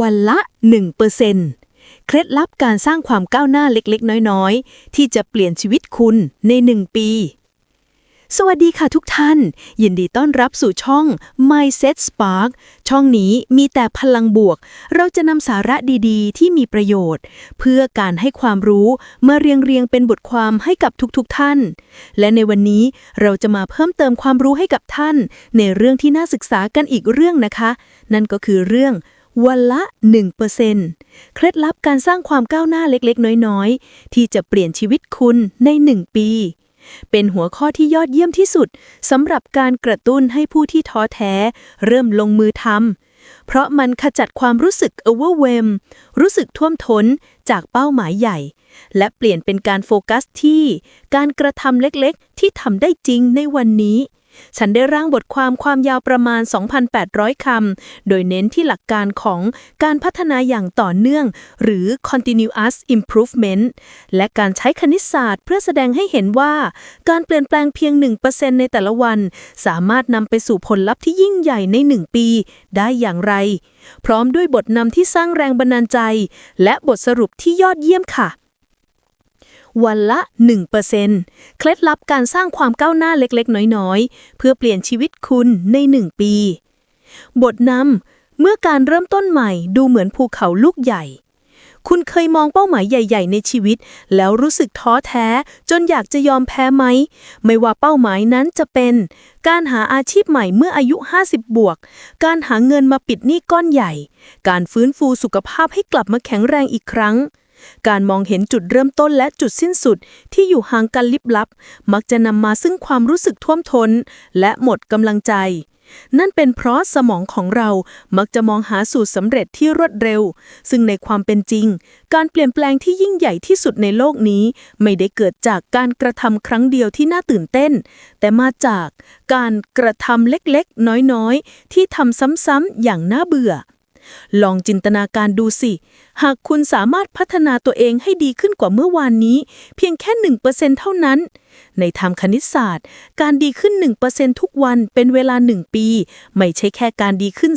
วันละ1%เปอร์เซนเคล็ดลับการสร้างความก้าวหน้าเล็กๆ น้อยๆ ที่จะเปลี่ยนชีวิตคุณใน 1 ปี สวัสดีค่ะทุกท่าน ยินดีต้อนรับสู่ช่อง Mindset Spark ช่องนี้มีแต่พลังบวก เราจะนำสาระดีๆ ที่มีประโยชน์ เพื่อการให้ความรู้มาเรียงเรียงเป็นบทความให้กับทุกๆท่าน และในวันนี้เราจะมาเพิ่มเติมความรู้ให้กับท่าน ในเรื่องที่น่าศึกษากันอีกเรื่องนะคะ นั่นก็คือเรื่อง วันละ 1%เคล็ดลับการสร้างความก้าวหน้าเล็กๆ น้อยๆ ที่จะเปลี่ยนชีวิตคุณใน 1 ปี เป็นหัวข้อที่ยอดเยี่ยมที่สุดสำหรับการกระตุ้นให้ผู้ที่ท้อแท้ เริ่มลงมือทำเพราะมันขจัดความรู้สึก overwhelm รู้สึกท่วมท้นจากเป้าหมายใหญ่ และเปลี่ยนเป็นการโฟกัสที่ การกระทำเล็กๆ ที่ทำได้จริงในวันนี้ ฉันได้ร่างบทความความยาวประมาณ 2,800 คำ โดยเน้นที่หลักการของการพัฒนาอย่างต่อเนื่อง หรือ continuous improvement และการใช้คณิตศาสตร์ เพื่อแสดงให้เห็นว่า การเปลี่ยนแปลงเพียง 1%ในแต่ละวัน สามารถนำไปสู่ผลลัพธ์ที่ยิ่งใหญ่ใน 1 ปี ได้อย่างไร พร้อมด้วยบทนำที่สร้างแรงบันดาลใจ และบทสรุปที่ยอดเยี่ยมค่ะ วันละ 1%เคล็ดลับการสร้างความก้าวหน้าเล็กๆ น้อยๆ เพื่อเปลี่ยนชีวิตคุณใน 1 ปี บทนำเมื่อการเริ่มต้นใหม่ดูเหมือนภูเขาลูกใหญ่ คุณเคยมองเป้าหมายใหญ่ ๆ ในชีวิต แล้วรู้สึกท้อแท้ จนอยากจะยอมแพ้ไหม ไม่ว่าเป้าหมายนั้นจะเป็น การหาอาชีพใหม่เมื่ออายุ 50 บวก การหาเงินมาปิดหนี้ก้อนใหญ่ การฟื้นฟูสุขภาพให้กลับมาแข็งแรงอีกครั้ง การมองเห็นจุดเริ่มต้นและจุดสิ้นสุดที่อยู่ห่างกันลิบลับ มักจะนำมาซึ่งความรู้สึกท่วมทนและหมดกำลังใจ นั่นเป็นเพราะสมองของเรามักจะมองหาสูตรสำเร็จที่รวดเร็ว ซึ่งในความเป็นจริง การเปลี่ยนแปลงที่ยิ่งใหญ่ที่สุดในโลกนี้ ไม่ได้เกิดจากการกระทำครั้งเดียวที่น่าตื่นเต้น แต่มาจากการกระทำเล็กๆ น้อยๆ ที่ทำซ้ำๆอย่างน่าเบื่อ ลองจินตนาการดูสิ หากคุณสามารถพัฒนาตัวเองให้ดีขึ้นกว่าเมื่อวานนี้ เพียงแค่1%เเท่านั้น ในทางคณิตศาสตร์ การดีขึ้น 1%ทุกวันเป็นเวลา 1 ปี ไม่ใช่แค่การดีขึ้น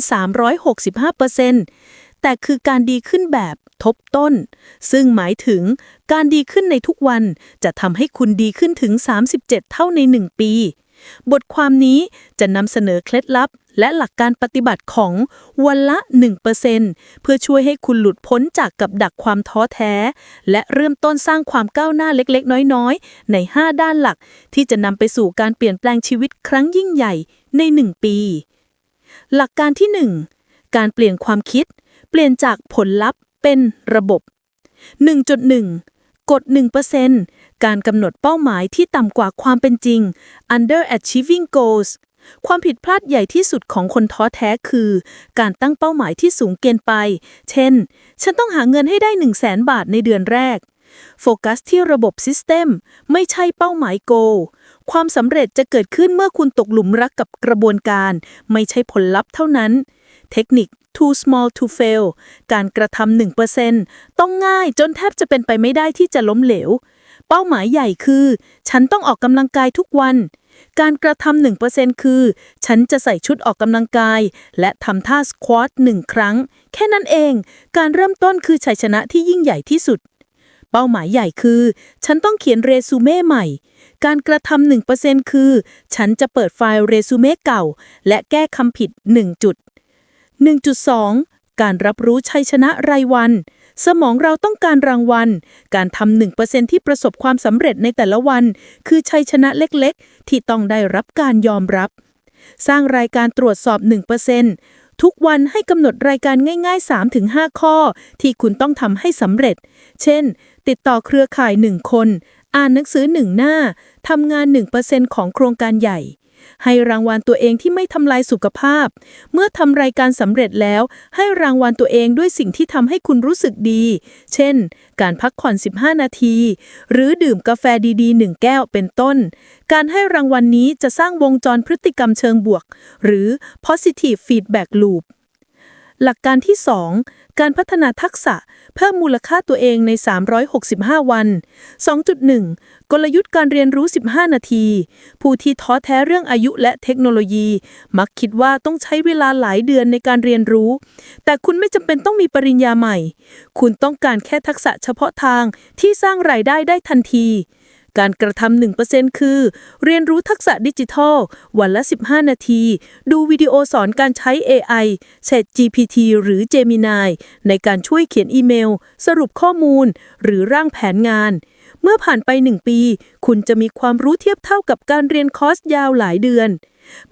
365%แต่คือการดีขึ้นแบบทบต้น ซึ่งหมายถึงการดีขึ้นในทุกวันจะทำให้คุณดีขึ้นถึง 37 เท่าใน 1 ปี บทความนี้จะนำเสนอเคล็ดลับ และหลักการปฏิบัติของวันละ 1%เพื่อช่วยให้คุณหลุดพ้นจากกับดักความท้อแท้ และเริ่มต้นสร้างความก้าวหน้าเล็กๆ น้อยๆ ใน 5 ด้านหลัก ที่จะนำไปสู่การเปลี่ยนแปลงชีวิตครั้งยิ่งใหญ่ใน 1 ปี หลักการที่ 1 การเปลี่ยนความคิด เปลี่ยนจากผลลัพธ์เป็นระบบ 1.1 กด1%การกำหนดเป้าหมายที่ต่ำกว่าความเป็นจริง under achieving goals ความผิดพลาดใหญ่ที่สุดของคนท้อแท้คือ การตั้งเป้าหมายที่สูงเกินไป เช่น ฉันต้องหาเงินให้ได้ 1 0 0 0 0แบาทในเดือนแรก โฟกัสที่ระบบ System ไม่ใช่เป้าหมาย Goal ความสำเร็จจะเกิดขึ้นเมื่อคุณตกหลุมรักกับกระบวนการ ไม่ใช่ผลลัพธ์เท่านั้น เทคนิค too small to fail การกระทำ1%ต้องง่ายจนแทบจะเป็นไปไม่ได้ที่จะล้มเหลว เป้าหมายใหญ่คือ ฉันต้องออกกำลังกายทุกวัน การกระทำ1%คือ ฉันจะใส่ชุดออกกำลังกาย และทำท่าสควอตหนึ่งครั้ง แค่นั้นเอง การเริ่มต้นคือชัยชนะที่ยิ่งใหญ่ที่สุด เป้าหมายใหญ่คือ ฉันต้องเขียนเรซูเม่ใหม่ การกระทำ1%คือ ฉันจะเปิดไฟล์เรซูเม่เก่า และแก้คำผิด1จุด1.2การรับรู้ชัยชนะรายวัน สมองเราต้องการรางวัล การทำ1%ที่ประสบความสำเร็จในแต่ละวัน คือชัยชนะเล็กๆ ที่ต้องได้รับการยอมรับ สร้างรายการตรวจสอบ 1% ทุกวันให้กำหนดรายการง่าย ๆ 3-5 ข้อ ที่คุณต้องทำให้สำเร็จ เช่น ติดต่อเครือข่าย 1 คน อ่านหนังสือ 1 หน้าทำงาน 1%ของโครงการใหญ่ ให้รางวัลตัวเองที่ไม่ทำลายสุขภาพ เมื่อทำรายการสำเร็จแล้ว ให้รางวัลตัวเองด้วยสิ่งที่ทำให้คุณรู้สึกดี เช่น การพักผ่อน 15 นาที หรือดื่มกาแฟดีๆ1แก้วเป็นต้น การให้รางวัลนี้จะสร้างวงจรพฤติกรรมเชิงบวก หรือ positive feedback loop หลักการที่ 2 การพัฒนาทักษะ เพิ่มมูลค่าตัวเองใน 365 วัน 2.1 กลยุทธ์การเรียนรู้ 15 นาที ผู้ที่ท้อแท้เรื่องอายุและเทคโนโลยี มักคิดว่าต้องใช้เวลาหลายเดือนในการเรียนรู้ แต่คุณไม่จำเป็นต้องมีปริญญาใหม่ คุณต้องการแค่ทักษะเฉพาะทางที่สร้างรายได้ได้ทันที การกระทำ1%คือ เรียนรู้ทักษะดิจิทัล วันละ 15 นาที ดูวิดีโอสอนการใช้ AI ChatGPT หรือ Gemini ในการช่วยเขียนอีเมล สรุปข้อมูล หรือร่างแผนงาน เมื่อผ่านไป 1 ปี คุณจะมีความรู้เทียบเท่ากับการเรียนคอร์สยาวหลายเดือน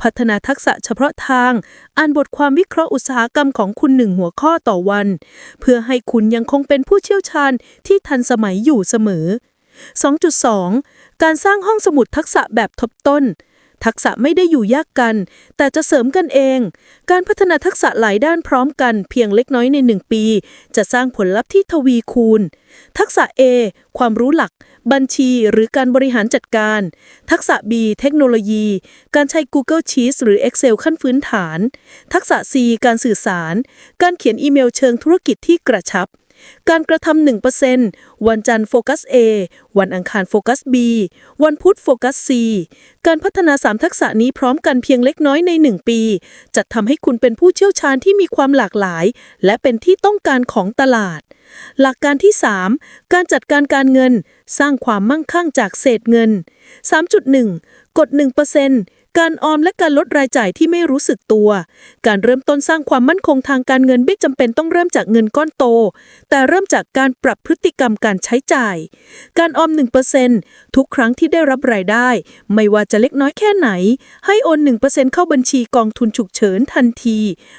พัฒนาทักษะเฉพาะทาง อ่านบทความวิเคราะห์อุตสาหกรรมของคุณหนึ่งหัวข้อต่อวัน เพื่อให้คุณยังคงเป็นผู้เชี่ยวชาญที่ทันสมัยอยู่เสมอ 2.2 การสร้างห้องสมุดทักษะแบบทบต้น ทักษะไม่ได้อยู่ยากกัน แต่จะเสริมกันเอง การพัฒนาทักษะหลายด้านพร้อมกันเพียงเล็กน้อยใน 1 ปี จะสร้างผลลัพธ์ที่ทวีคูณ ทักษะ A ความรู้หลัก บัญชีหรือการบริหารจัดการ ทักษะ B เทคโนโลยี การใช้ Google Sheets หรือ Excel ขั้นพื้นฐาน ทักษะ C การสื่อสาร การเขียนอีเมลเชิงธุรกิจที่กระชับ การกระทำ1%วันจันทร์โฟกัส A วันอังคารโฟกัส B วันพุธโฟกัส C การพัฒนา3ทักษะนี้พร้อมกันเพียงเล็กน้อยใน 1 ปี จะทำให้คุณเป็นผู้เชี่ยวชาญที่มีความหลากหลาย และเป็นที่ต้องการของตลาด หลักการที่ 3 การจัดการการเงิน สร้างความมั่งคั่งจากเศษเงิน 3.1 กด 1% การออมและการลดรายจ่ายที่ไม่รู้สึกตัว การเริ่มต้นสร้างความมั่นคงทางการเงินไม่จำเป็นต้องเริ่มจากเงินก้อนโต แต่เริ่มจากการปรับพฤติกรรมการใช้จ่าย การออม 1%ทุกครั้งที่ได้รับรายได้ ไม่ว่าจะเล็กน้อยแค่ไหน ให้โอน 1%เข้าบัญชีกองทุนฉุกเฉินทันที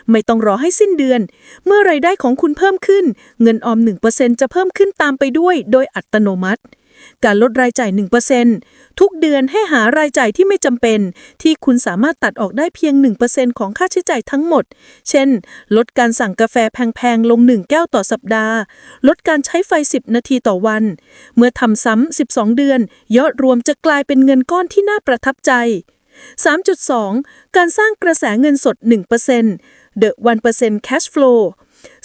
ไม่ต้องรอให้สิ้นเดือน เมื่อรายได้ของคุณเพิ่มขึ้น เงินออม 1%จะเพิ่มขึ้นตามไปด้วย โดยอัตโนมัติ การลดรายจ่าย 1%ทุกเดือนให้หารายจ่ายที่ไม่จำเป็น ที่คุณสามารถตัดออกได้เพียง 1%ของค่าใช้จ่ายทั้งหมด เช่น ลดการสั่งกาแฟแพงๆ ลง 1 แก้วต่อสัปดาห์ ลดการใช้ไฟ 10 นาทีต่อวัน เมื่อทำซ้ำ 12 เดือน ยอดรวมจะกลายเป็นเงินก้อนที่น่าประทับใจ 3.2 การสร้างกระแสเงินสด 1% The 1% Cash Flow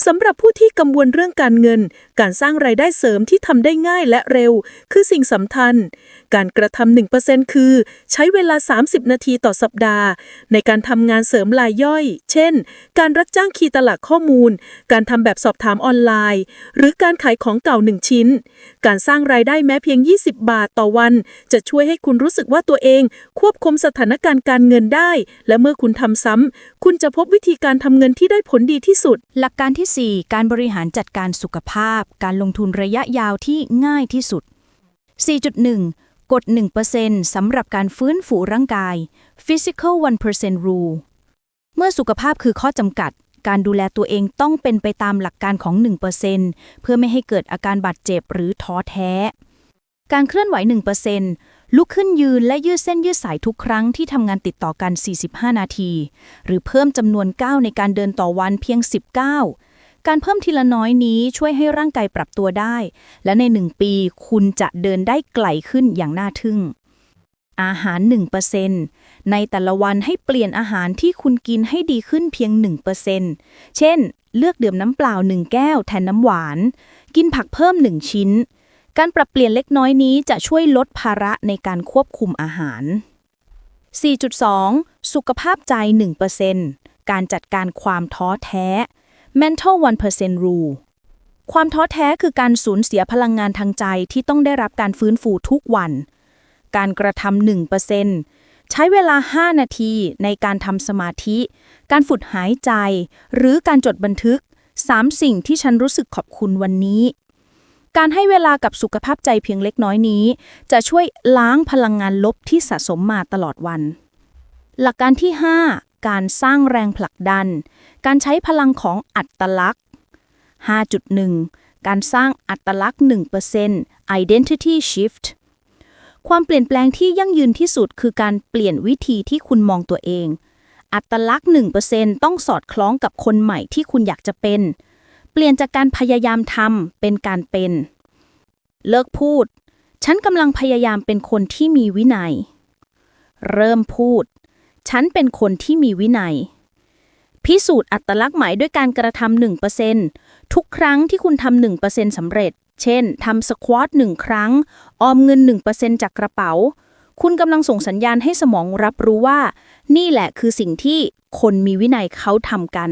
สำหรับผู้ที่กังวลเรื่องการเงิน การสร้างรายได้เสริมที่ทำได้ง่ายและเร็ว คือสิ่งสำคัญ การกระทำ1%คือ ใช้เวลา 30 นาทีต่อสัปดาห์ ในการทำงานเสริมรายย่อย เช่น การรับจ้างคีย์ตลาดข้อมูล การทำแบบสอบถามออนไลน์ หรือการขายของเก่า 1 ชิ้น การสร้างรายได้แม้เพียง 20 บาทต่อวัน จะช่วยให้คุณรู้สึกว่าตัวเอง ควบคุมสถานการณ์การเงินได้ และเมื่อคุณทำซ้ำคุณจะพบวิธีการทำเงินที่ได้ผลดีที่สุด หลักการที่4 การบริหารจัดการสุขภาพ การลงทุนระยะยาวที่ง่ายที่สุด 4.1กด1%สำหรับการฟื้นฟูร่างกาย Physical 1% Rule เมื่อสุขภาพคือข้อจำกัด การดูแลตัวเองต้องเป็นไปตามหลักการของ 1%เพื่อไม่ให้เกิดอาการบาดเจ็บหรือท้อแท้ การเคลื่อนไหว 1%ลุกขึ้นยืนและยืดเส้นยืดสายทุกครั้งที่ทำงานติดต่อกัน 45 นาที หรือเพิ่มจำนวนก้าวในการเดินต่อวันเพียง10 กาวการเพิ่มทีละน้อยนี้ช่วยให้ร่างกายปรับตัวได้ และใน 1 ปีคุณจะเดินได้ไกลขึ้นอย่างน่าทึ่ง อาหาร 1%ในแต่ละวันให้เปลี่ยนอาหารที่คุณกินให้ดีขึ้นเพียง 1%เช่น เลือกดื่มน้ำเปล่า 1 แก้วแทนน้ำหวาน กินผักเพิ่ม 1 ชิ้น การปรับเปลี่ยนเล็กน้อยนี้จะช่วยลดภาระในการควบคุมอาหาร 4.2 สุขภาพใจ 1%การจัดการความท้อแท้ mental 1% rule ความท้อแท้คือการสูญเสียพลังงานทางใจที่ต้องได้รับการฟื้นฟูทุกวัน การกระทำ1%ใช้เวลา 5 นาทีในการทำสมาธิ การฝึกหายใจ หรือการจดบันทึก 3 สิ่งที่ฉันรู้สึกขอบคุณวันนี้ การให้เวลากับสุขภาพใจเพียงเล็กน้อยนี้ จะช่วยล้างพลังงานลบที่สะสมมาตลอดวัน หลักการที่ 5 การสร้างแรงผลักดัน การใช้พลังของอัตลักษณ์ 5.1 การสร้างอัตลักษณ์ 1% identity shift ความเปลี่ยนแปลงที่ยั่งยืนที่สุดคือการเปลี่ยนวิธีที่คุณมองตัวเอง อัตลักษณ์ 1%ต้องสอดคล้องกับคนใหม่ที่คุณอยากจะเป็น เปลี่ยนจากการพยายามทำเป็นการเป็น เลิกพูด ฉันกำลังพยายามเป็นคนที่มีวินัย เริ่มพูด ฉันเป็นคนที่มีวินัย พิสูจน์อัตลักษณ์ใหม่ด้วยการกระทำ1%ทุกครั้งที่คุณทำ1%สำเร็จ เช่นทำสควอต1ครั้ง ออมเงิน1%จากกระเป๋า คุณกำลังส่งสัญญาณให้สมองรับรู้ว่า นี่แหละคือสิ่งที่คนมีวินัยเขาทำกัน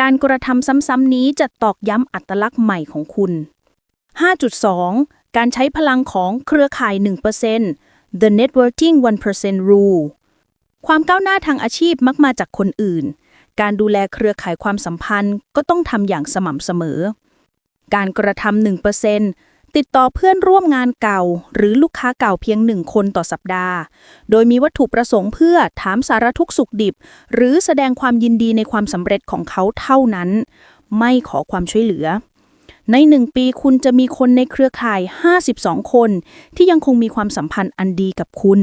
การกระทำซ้ำๆนี้จะตอกย้ำอัตลักษณ์ใหม่ของคุณ 5.2 การใช้พลังของเครือข่าย 1% The Networking 1% Rule ความก้าวหน้าทางอาชีพมักมาจากคนอื่น การดูแลเครือข่ายความสัมพันธ์ก็ต้องทำอย่างสม่ำเสมอ การกระทำ1%ติดต่อเพื่อนร่วมงานเก่า หรือลูกค้าเก่าเพียงหนึ่งคนต่อสัปดาห์ โดยมีวัตถุประสงค์เพื่อถามสารทุกสุขดิบ หรือแสดงความยินดีในความสำเร็จของเขาเท่านั้น ไม่ขอความช่วยเหลือ ในหนึ่งปีคุณจะมีคนในเครือข่าย 52 คน ที่ยังคงมีความสัมพันธ์อันดีกับคุณ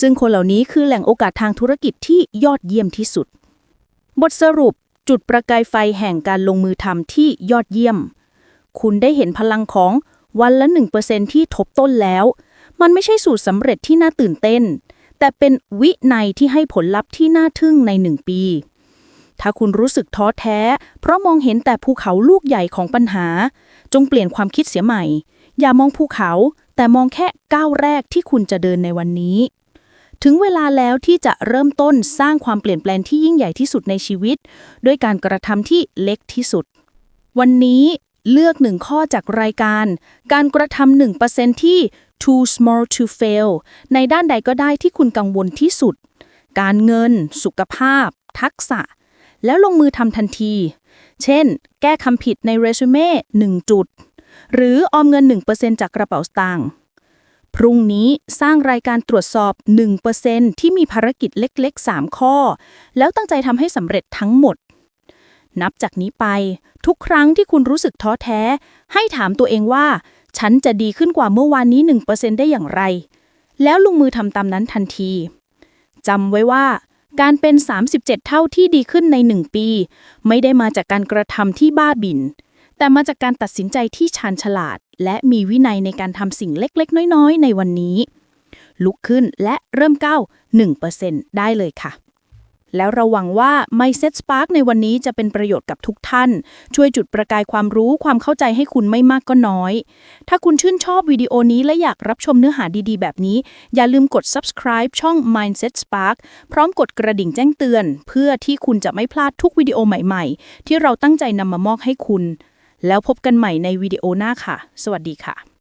ซึ่งคนเหล่านี้คือแหล่งโอกาสทางธุรกิจที่ยอดเยี่ยมที่สุด บทสรุปจุดประกายไฟแห่งการลงมือทำที่ยอดเยี่ยม คุณได้เห็นพลังของวันละ 1%ที่ทบต้นแล้ว มันไม่ใช่สูตรสำเร็จที่น่าตื่นเต้น แต่เป็นวินัยที่ให้ผลลัพธ์ที่น่าทึ่งในหนึ่งปี ถ้าคุณรู้สึกท้อแท้ เพราะมองเห็นแต่ภูเขาลูกใหญ่ของปัญหา จงเปลี่ยนความคิดเสียใหม่ อย่ามองภูเขา แต่มองแค่ก้าวแรกที่คุณจะเดินในวันนี้ ถึงเวลาแล้วที่จะเริ่มต้นสร้างความเปลี่ยนแปลงที่ยิ่งใหญ่ที่สุดในชีวิต ด้วยการกระทำที่เล็กที่สุด วันนี้เลือกหนึ่งข้อจากรายการ การกระทำหนึ่งเปอร์เซ็นที่ too small to fail ในด้านใดก็ได้ที่คุณกังวลที่สุด การเงิน สุขภาพ ทักษะ แล้วลงมือทำทันที เช่น แก้คำผิดในเรซูเม่1จุด หรือออมเงิน 1%จากกระเป๋าสตางค์พรุ่งนี้สร้างรายการตรวจสอบ 1%ที่มีภารกิจเล็กๆ 3 ข้อ แล้วตั้งใจทำให้สำเร็จทั้งหมด นับจากนี้ไป ทุกครั้งที่คุณรู้สึกท้อแท้ ให้ถามตัวเองว่า ฉันจะดีขึ้นกว่าเมื่อวานนี้ 1%ได้อย่างไร แล้วลงมือทำตามนั้นทันทีจำไว้ว่า การเป็น 37 เท่าที่ดีขึ้นใน 1 ปี ไม่ได้มาจากการกระทำที่บ้าบิ่นแต่มาจากการตัดสินใจที่ชาญฉลาด และมีวินัยในการทำสิ่งเล็กๆ น้อยๆ ในวันนี้ ลุกขึ้นและเริ่มก้าว1%ได้เลยค่ะ แล้วเราหวังว่า Mindset Spark ในวันนี้จะเป็นประโยชน์กับทุกท่าน ช่วยจุดประกายความรู้ความเข้าใจให้คุณไม่มากก็น้อย ถ้าคุณชื่นชอบวิดีโอนี้และอยากรับชมเนื้อหาดีๆ แบบนี้ อย่าลืมกด subscribe ช่อง Mindset Spark พร้อมกดกระดิ่งแจ้งเตือน เพื่อที่คุณจะไม่พลาดทุกวิดีโอใหม่ๆ ที่เราตั้งใจนำมามอบให้คุณ แล้วพบกันใหม่ในวิดีโอหน้าค่ะ สวัสดีค่ะ